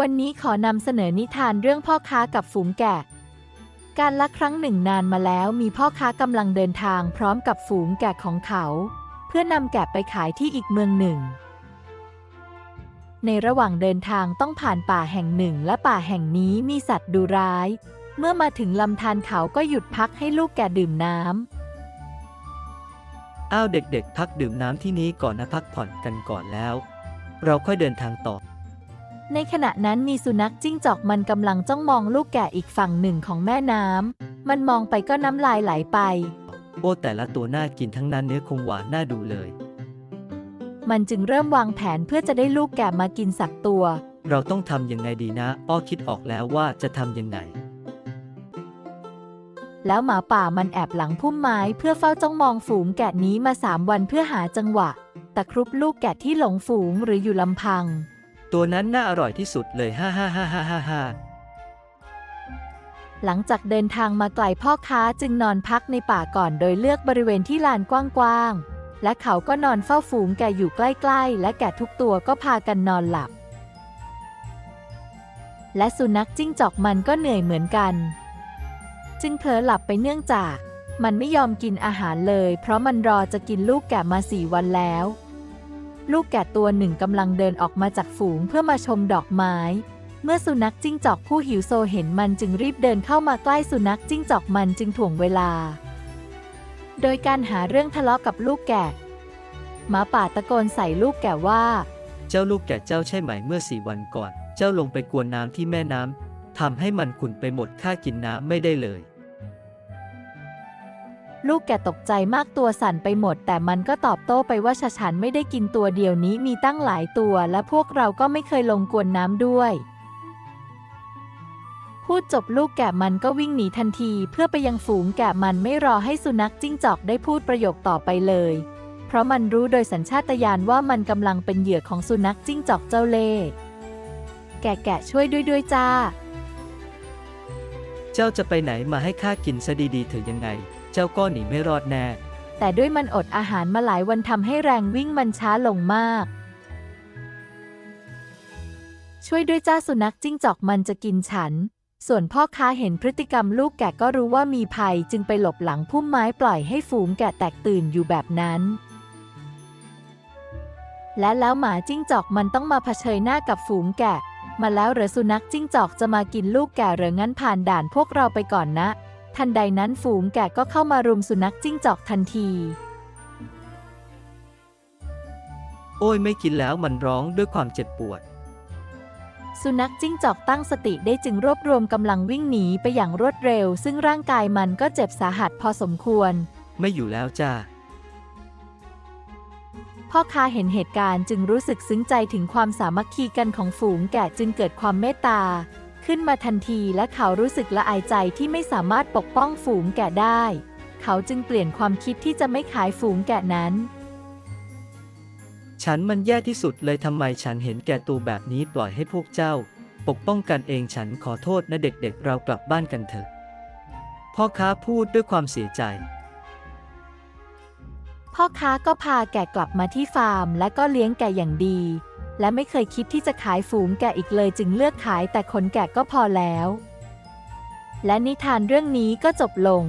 วันนี้ขอนำเสนอนิทานเรื่องพ่อค้ากับฝูงแกะ การละครั้งหนึ่งนานมาแล้วมีพ่อค้ากำลังเดินทางพร้อมกับฝูงแกะของเขา เพื่อนำแกะไปขายที่อีกเมืองหนึ่ง ในระหว่างเดินทางต้องผ่านป่าแห่งหนึ่งและป่าแห่งนี้มีสัตว์ดุร้าย เมื่อมาถึงลำธารเขาก็หยุดพักให้ลูกแกะดื่มน้ำอ้าวเด็กๆพักดื่มน้ำที่นี้ก่อนนะพักผ่อนกันก่อนแล้ว เราค่อยเดินทางต่อ ในขณะนั้นมีสุนัขจิ้งจอกมันกำลังจ้องมองลูกแกะอีกฝั่งหนึ่งของแม่น้ำ มันมองไปก็น้ำลายไหลไป โอ้แต่ละตัวน่ากินทั้งนั้นเนื้อคงหวานน่าดูเลย มันจึงเริ่มวางแผนเพื่อจะได้ลูกแกะมากินสักตัว เราต้องทำยังไงดีนะ อ้อคิดออกแล้วว่าจะทำยังไง แล้วหมาป่ามันแอบหลังพุ่มไม้เพื่อเฝ้าจ้องมองฝูงแกะนี้มาสามวันเพื่อหาจังหวะตะครุบลูกแกะที่หลงฝูงหรืออยู่ลำพัง ตัวนั้นน่าอร่อยที่สุดเลยฮ่าฮ่าฮ่าฮ่าฮ่าฮ่าหลังจากเดินทางมาไกลพ่อค้าจึงนอนพักในป่าก่อนโดยเลือกบริเวณที่ลานกว้างๆ และเขาก็นอนเฝ้าฝูงแกะอยู่ใกล้ๆ และแกะทุกตัวก็พากันนอนหลับ และสุนัขจิ้งจอกมันก็เหนื่อยเหมือนกัน จึงเผลอหลับไปเนื่องจาก มันไม่ยอมกินอาหารเลย เพราะมันรอจะกินลูกแกะมาสี่วันแล้ว ลูกแกะตัวหนึ่งกำลังเดินออกมาจากฝูงเพื่อมาชมดอกไม้ เมื่อสุนัขจิ้งจอกผู้หิวโซเห็นมันจึงรีบเดินเข้ามาใกล้สุนัขจิ้งจอกมันจึงถ่วงเวลา โดยการหาเรื่องทะเลาะกับลูกแกะหมาป่าตะโกนใส่ลูกแกะว่า เจ้าลูกแกะเจ้าใช่ไหมเมื่อสี่วันก่อน เจ้าลงไปกวนน้ำที่แม่น้ำทำให้มันขุ่นไปหมดข้ากินน้ำไม่ได้เลย ลูกแกะตกใจมากตัวสั่นไปหมด แต่มันก็ตอบโต้ไปว่าฉฉันไม่ได้กินตัวเดียวนี้มีตั้งหลายตัว และพวกเราก็ไม่เคยลงกวนน้ำด้วย พูดจบลูกแกะมันก็วิ่งหนีทันที เพื่อไปยังฝูงแกะมันไม่รอให้สุนัขจิ้งจอกได้พูดประโยคต่อไปเลย เพราะมันรู้โดยสัญชาตญาณว่ามันกำลังเป็นเหยื่อของสุนัขจิ้งจอกเจ้าเล่ห์แกะแกะช่วยด้วยด้วยจ้า เจ้าจะไปไหนมาให้ข้ากินซะดีๆเถอะยังไง เจ้าก็หนีไม่รอดแน่ แต่ด้วยมันอดอาหารมาหลายวันทำให้แรงวิ่งมันช้าลงมาก ช่วยด้วยจ้าสุนัขจิ้งจอกมันจะกินฉัน ส่วนพ่อค้าเห็นพฤติกรรมลูกแกะก็รู้ว่ามีภัยจึงไปหลบหลังพุ่มไม้ปล่อยให้ฝูงแกะแตกตื่นอยู่แบบนั้น และแล้วหมาจิ้งจอกมันต้องมาเผชิญหน้ากับฝูงแกะ มาแล้วเหรือสุนัขจิ้งจอกจะมากินลูกแกะเหรืองั้นผ่านด่านพวกเราไปก่อนนะ ทันใดนั้นฝูงแกะก็เข้ามารุมสุนัขจิ้งจอกทันที โอ้ยไม่กินแล้วมันร้องด้วยความเจ็บปวด สุนัขจิ้งจอกตั้งสติได้จึงรวบรวมกำลังวิ่งหนีไปอย่างรวดเร็ว ซึ่งร่างกายมันก็เจ็บสาหัสพอสมควร ไม่อยู่แล้วจ้า พ่อค้าเห็นเหตุการณ์จึงรู้สึกซึ้งใจถึงความสามัคคีกันของฝูงแกะจึงเกิดความเมตตา ขึ้นมาทันทีและเขารู้สึกละอายใจที่ไม่สามารถปกป้องฝูงแกะได้ เขาจึงเปลี่ยนความคิดที่จะไม่ขายฝูงแกะนั้น ฉันมันแย่ที่สุดเลยทำไมฉันเห็นแก่ตัวแบบนี้ปล่อยให้พวกเจ้า ปกป้องกันเองฉันขอโทษนะเด็กๆ เรากลับบ้านกันเถอะ พ่อค้าพูดด้วยความเสียใจ พ่อค้าก็พาแกะกลับมาที่ฟาร์ม และก็เลี้ยงแกะอย่างดี และไม่เคยคิดที่จะขายฝูงแกะอีกเลยจึงเลือกขายแต่ขนแกะก็พอแล้ว และนิทานเรื่องนี้ก็จบลง